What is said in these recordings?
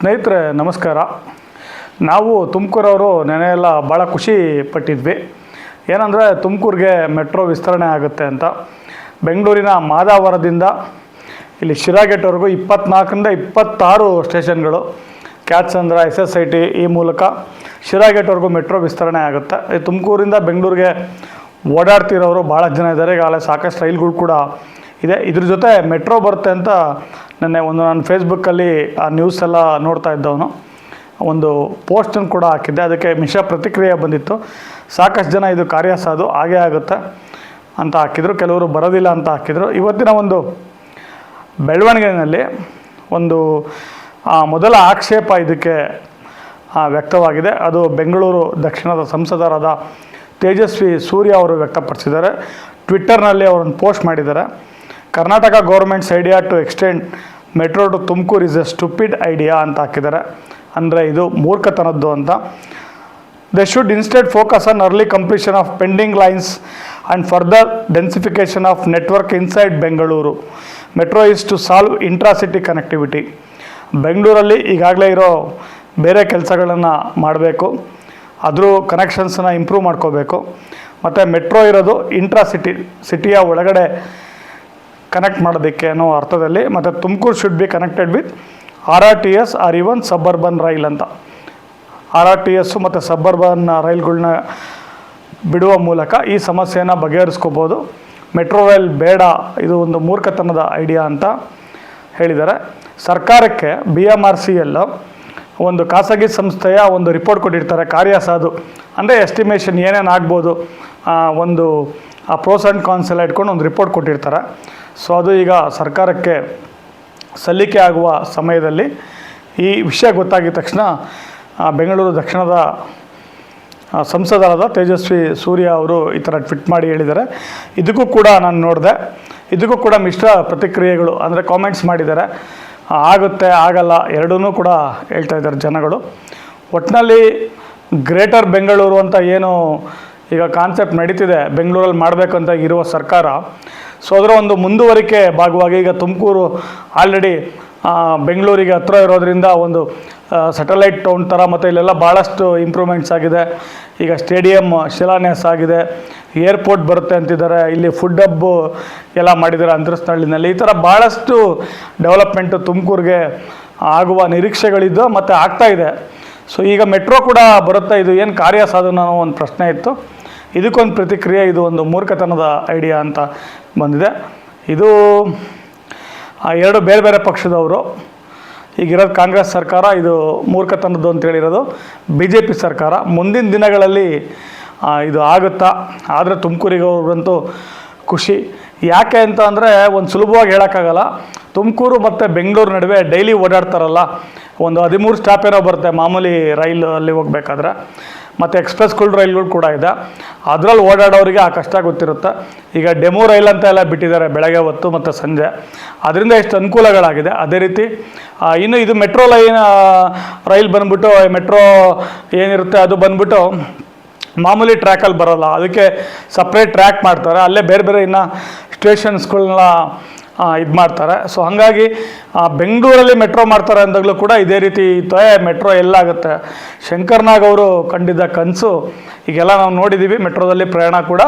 ಸ್ನೇಹಿತರೆ, ನಮಸ್ಕಾರ. ನಾವು ತುಮಕೂರವರು ನೆನೆ ಎಲ್ಲ ಭಾಳ ಖುಷಿ ಪಟ್ಟಿದ್ವಿ. ಏನಂದರೆ, ತುಮಕೂರಿಗೆ ಮೆಟ್ರೋ ವಿಸ್ತರಣೆ ಆಗುತ್ತೆ ಅಂತ. ಬೆಂಗಳೂರಿನ ಮಾದಾವರದಿಂದ ಇಲ್ಲಿ ಶಿರಾಗೇಟ್ವರೆಗೂ ಇಪ್ಪತ್ನಾಲ್ಕರಿಂದ ಇಪ್ಪತ್ತಾರು ಸ್ಟೇಷನ್ಗಳು ಕ್ಯಾಚ್ ಅಂದ್ರೆ ಎಸ್ ಎಸ್ ಐ ಟಿ ಈ ಮೂಲಕ ಶಿರಾಗೇಟ್ವರೆಗೂ ಮೆಟ್ರೋ ವಿಸ್ತರಣೆ ಆಗುತ್ತೆ. ತುಮಕೂರಿಂದ ಬೆಂಗಳೂರಿಗೆ ಓಡಾಡ್ತಿರೋರು ಭಾಳ ಜನ ಇದ್ದಾರೆ. ಈಗಾಗಲೇ ಸಾಕಷ್ಟು ರೈಲ್ಗಳು ಕೂಡ ಇದೆ. ಇದ್ರ ಜೊತೆ ಮೆಟ್ರೋ ಬರುತ್ತೆ ಅಂತ ನೆನ್ನೆ ಒಂದು ನಾನು ಫೇಸ್ಬುಕ್ಕಲ್ಲಿ ಆ ನ್ಯೂಸ್ ಎಲ್ಲ ನೋಡ್ತಾ ಇದ್ದವನು. ಒಂದು ಪೋಸ್ಟನ್ನು ಕೂಡ ಹಾಕಿದ್ದೆ. ಅದಕ್ಕೆ ಮಿಶ್ರ ಪ್ರತಿಕ್ರಿಯೆ ಬಂದಿತ್ತು. ಸಾಕಷ್ಟು ಜನ ಇದು ಕಾರ್ಯ ಸಾಧು, ಹಾಗೇ ಆಗುತ್ತೆ ಅಂತ ಹಾಕಿದರು. ಕೆಲವರು ಬರೋದಿಲ್ಲ ಅಂತ ಹಾಕಿದರು. ಇವತ್ತಿನ ಒಂದು ಬೆಳವಣಿಗೆಯಲ್ಲಿ ಒಂದು ಮೊದಲ ಆಕ್ಷೇಪ ಇದಕ್ಕೆ ವ್ಯಕ್ತವಾಗಿದೆ. ಅದು ಬೆಂಗಳೂರು ದಕ್ಷಿಣದ ಸಂಸದರಾದ ತೇಜಸ್ವಿ ಸೂರ್ಯ ಅವರು ವ್ಯಕ್ತಪಡಿಸಿದ್ದಾರೆ. ಟ್ವಿಟ್ಟರ್ನಲ್ಲಿ ಅವರನ್ನು ಪೋಸ್ಟ್ ಮಾಡಿದ್ದಾರೆ. Karnataka government's idea to extend metro to Tumakuru is a stupid idea ಅಂತ ಹಾಕಿದ್ದಾರೆ. ಅಂದರೆ ಇದು ಮೂರ್ಖತನದ್ದು ಅಂತ. They should instead focus on early completion of pending lines and further densification of network inside Bengaluru metro is to solve intracity connectivity ಬೆಂಗಳೂರಲ್ಲಿ ಈಗಾಗಲೇ ಇರೋ ಬೇರೆ ಕೆಲಸಗಳನ್ನು ಮಾಡಬೇಕು. ಅದ್ರ ಕನೆಕ್ಷನ್ಸನ್ನ ಇಂಪ್ರೂವ್ ಮಾಡ್ಕೋಬೇಕು. ಮತ್ತು ಮೆಟ್ರೋ ಇರೋದು ಇಂಟ್ರಾ ಸಿಟಿ ಸಿಟಿಯ ಒಳಗಡೆ ಕನೆಕ್ಟ್ ಮಾಡೋದಕ್ಕೆ ಅನ್ನೋ ಅರ್ಥದಲ್ಲಿ ಮತ್ತು Tumakuru should be connected with R R T S or even suburban rail ಅಂತ. ಆರ್ ಆರ್ ಟಿ ಎಸ್ಸು ಮತ್ತು ಸಬ್ಬರ್ಬನ್ ರೈಲ್ಗಳನ್ನ ಬಿಡುವ ಮೂಲಕ ಈ ಸಮಸ್ಯೆಯನ್ನು ಬಗೆಹರಿಸ್ಕೋಬೋದು. ಮೆಟ್ರೋ ರೈಲ್ ಬೇಡ, ಇದು ಒಂದು ಮೂರ್ಖತನದ ಐಡಿಯಾ ಅಂತ ಹೇಳಿದ್ದಾರೆ. ಸರ್ಕಾರಕ್ಕೆ ಬಿ ಎಂ ಆರ್ ಸಿ ಎಲ್ಲ ಒಂದು ಖಾಸಗಿ ಸಂಸ್ಥೆಯ ಒಂದು ರಿಪೋರ್ಟ್ ಕೊಟ್ಟಿರ್ತಾರೆ ಕಾರ್ಯಸಾಧು ಅಂದರೆ ಎಸ್ಟಿಮೇಷನ್ ಏನೇನು ಆಗ್ಬೋದು ಒಂದು, ಆ ಪ್ರೋಸ್ ಆ್ಯಂಡ್ ಕಾನ್ಸ್ ಇಟ್ಕೊಂಡು ಒಂದು ರಿಪೋರ್ಟ್ ಕೊಟ್ಟಿರ್ತಾರೆ. ಸೊ ಅದು ಈಗ ಸರ್ಕಾರಕ್ಕೆ ಸಲ್ಲಿಕೆ ಆಗುವ ಸಮಯದಲ್ಲಿ ಈ ವಿಷಯ ಗೊತ್ತಾಗಿದ ತಕ್ಷಣ ಬೆಂಗಳೂರು ದಕ್ಷಿಣದ ಸಂಸದರಾದ ತೇಜಸ್ವಿ ಸೂರ್ಯ ಅವರು ಈ ಥರ ಟ್ವಿಟ್ ಮಾಡಿ ಹೇಳಿದ್ದಾರೆ. ಇದಕ್ಕೂ ಕೂಡ ನಾನು ನೋಡಿದೆ. ಇದಕ್ಕೂ ಕೂಡ ಮಿಶ್ರ ಪ್ರತಿಕ್ರಿಯೆಗಳು ಅಂದರೆ ಕಾಮೆಂಟ್ಸ್ ಮಾಡಿದ್ದಾರೆ. ಆಗುತ್ತೆ, ಆಗಲ್ಲ ಎರಡೂ ಕೂಡ ಹೇಳ್ತಾ ಇದ್ದಾರೆ ಜನಗಳು. ಒಟ್ಟಿನಲ್ಲಿ ಗ್ರೇಟರ್ ಬೆಂಗಳೂರು ಅಂತ ಏನು ಈಗ ಕಾನ್ಸೆಪ್ಟ್ ನಡೀತಿದೆ, ಬೆಂಗಳೂರಲ್ಲಿ ಮಾಡಬೇಕಂತ ಇರುವ ಸರ್ಕಾರ ಸೊ ಅದರ ಒಂದು ಮುಂದುವರಿಕೆ ಭಾಗವಾಗಿ ಈಗ ತುಮಕೂರು ಆಲ್ರೆಡಿ ಬೆಂಗಳೂರಿಗೆ ಹತ್ರ ಇರೋದ್ರಿಂದ ಒಂದು ಸೆಟಲೈಟ್ ಟೌನ್ ಥರ ಮತ್ತು ಇಲ್ಲೆಲ್ಲ ಭಾಳಷ್ಟು ಇಂಪ್ರೂವ್ಮೆಂಟ್ಸ್ ಆಗಿದೆ. ಈಗ ಸ್ಟೇಡಿಯಂ ಶಿಲಾನ್ಯಾಸ ಆಗಿದೆ. ಏರ್ಪೋರ್ಟ್ ಬರುತ್ತೆ ಅಂತಿದ್ದಾರೆ. ಇಲ್ಲಿ ಫುಡ್ ಹಬ್ಬು ಎಲ್ಲ ಮಾಡಿದ್ದಾರೆ ಅಂತರಸ್ಥಳಿನಲ್ಲಿ ಈ ಥರ ಭಾಳಷ್ಟು ಡೆವಲಪ್ಮೆಂಟು ತುಮಕೂರಿಗೆ ಆಗುವ ನಿರೀಕ್ಷೆಗಳಿದ್ದು ಮತ್ತು ಆಗ್ತಾ ಇದೆ. ಸೊ ಈಗ ಮೆಟ್ರೋ ಕೂಡ ಬರುತ್ತೆ ಇದು? ಏನು ಕಾರ್ಯ ಸಾಧನ ಒಂದು ಪ್ರಶ್ನೆ ಇತ್ತು. ಇದಕ್ಕೊಂದು ಪ್ರತಿಕ್ರಿಯೆ ಇದು ಒಂದು ಮೂರ್ಖತನದ ಐಡಿಯಾ ಅಂತ ಬಂದಿದೆ. ಇದು ಆ, ಎರಡು ಬೇರೆ ಬೇರೆ ಪಕ್ಷದವರು ಈಗಿರೋದು ಕಾಂಗ್ರೆಸ್ ಸರ್ಕಾರ ಇದು ಮೂರ್ಖತನದ್ದು ಅಂತ ಹೇಳಿರೋದು ಬಿ ಜೆ ಪಿ ಸರ್ಕಾರ. ಮುಂದಿನ ದಿನಗಳಲ್ಲಿ ಇದು ಆಗುತ್ತಾ? ಆದರೆ ತುಮಕೂರಿಗೆ ಹೋಗಂತೂ ಖುಷಿ. ಯಾಕೆ ಅಂತ ಅಂದರೆ ಒಂದು ಸುಲಭವಾಗಿ ಹೇಳೋಕ್ಕಾಗಲ್ಲ. ತುಮಕೂರು ಮತ್ತು ಬೆಂಗಳೂರು ನಡುವೆ ಡೈಲಿ ಓಡಾಡ್ತಾರಲ್ಲ. ಒಂದು ಹದಿಮೂರು ಸ್ಟಾಪ್ ಏನೋ ಬರುತ್ತೆ ಮಾಮೂಲಿ ರೈಲಲ್ಲಿ ಹೋಗ್ಬೇಕಾದ್ರೆ. ಮತ್ತು ಎಕ್ಸ್ಪ್ರೆಸ್ಗಳು ರೈಲ್ಗಳು ಕೂಡ ಇದೆ. ಅದರಲ್ಲಿ ಓಡಾಡೋರಿಗೆ ಆ ಕಷ್ಟ ಗೊತ್ತಿರುತ್ತೆ. ಈಗ ಡೆಮೋ ರೈಲ್ ಅಂತ ಎಲ್ಲ ಬಿಟ್ಟಿದ್ದಾರೆ ಬೆಳಗ್ಗೆ ಹೊತ್ತು ಮತ್ತು ಸಂಜೆ. ಅದರಿಂದ ಎಷ್ಟು ಅನುಕೂಲಗಳಾಗಿದೆ? ಅದೇ ರೀತಿ ಇನ್ನು ಇದು ಮೆಟ್ರೋ ಲೈನ್ ರೈಲ್ ಬಂದ್ಬಿಟ್ಟು ಮೆಟ್ರೋ ಏನಿರುತ್ತೆ ಅದು ಬಂದ್ಬಿಟ್ಟು ಮಾಮೂಲಿ ಟ್ರ್ಯಾಕಲ್ಲಿ ಬರೋಲ್ಲ. ಅದಕ್ಕೆ ಸಪ್ರೇಟ್ ಟ್ರ್ಯಾಕ್ ಮಾಡ್ತಾರೆ. ಅಲ್ಲೇ ಬೇರೆ ಬೇರೆ ಇನ್ನು ಸ್ಟೇಷನ್ಸ್ಗಳನ್ನ ಇದು ಮಾಡ್ತಾರೆ. ಸೊ ಹಾಗಾಗಿ ಬೆಂಗಳೂರಲ್ಲಿ ಮೆಟ್ರೋ ಮಾಡ್ತಾರೆ ಅಂದಾಗಲೂ ಕೂಡ ಇದೇ ರೀತಿ ಇತ್ತು ಮೆಟ್ರೋ ಎಲ್ಲಾಗುತ್ತೆ. ಶಂಕರ್ನಾಗ್ ಅವರು ಕಂಡಿದ್ದ ಕನಸು, ಈಗೆಲ್ಲ ನಾವು ನೋಡಿದ್ದೀವಿ ಮೆಟ್ರೋದಲ್ಲಿ ಪ್ರಯಾಣ ಕೂಡ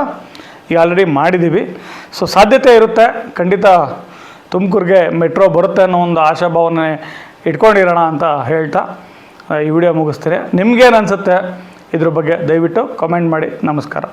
ಈಗ ಆಲ್ರೆಡಿ ಮಾಡಿದ್ದೀವಿ ಸೊ ಸಾಧ್ಯತೆ ಇರುತ್ತೆ. ಖಂಡಿತ ತುಮಕೂರಿಗೆ ಮೆಟ್ರೋ ಬರುತ್ತೆ ಅನ್ನೋ ಒಂದು ಆಶಾಭಾವನೆ ಇಟ್ಕೊಂಡಿರೋಣ ಅಂತ ಹೇಳ್ತಾ ಈ ವಿಡಿಯೋ ಮುಗಿಸ್ತೀನಿ. ನಿಮ್ಗೇನು ಅನಿಸುತ್ತೆ ಇದ್ರ ಬಗ್ಗೆ ದಯವಿಟ್ಟು ಕಮೆಂಟ್ ಮಾಡಿ. ನಮಸ್ಕಾರ.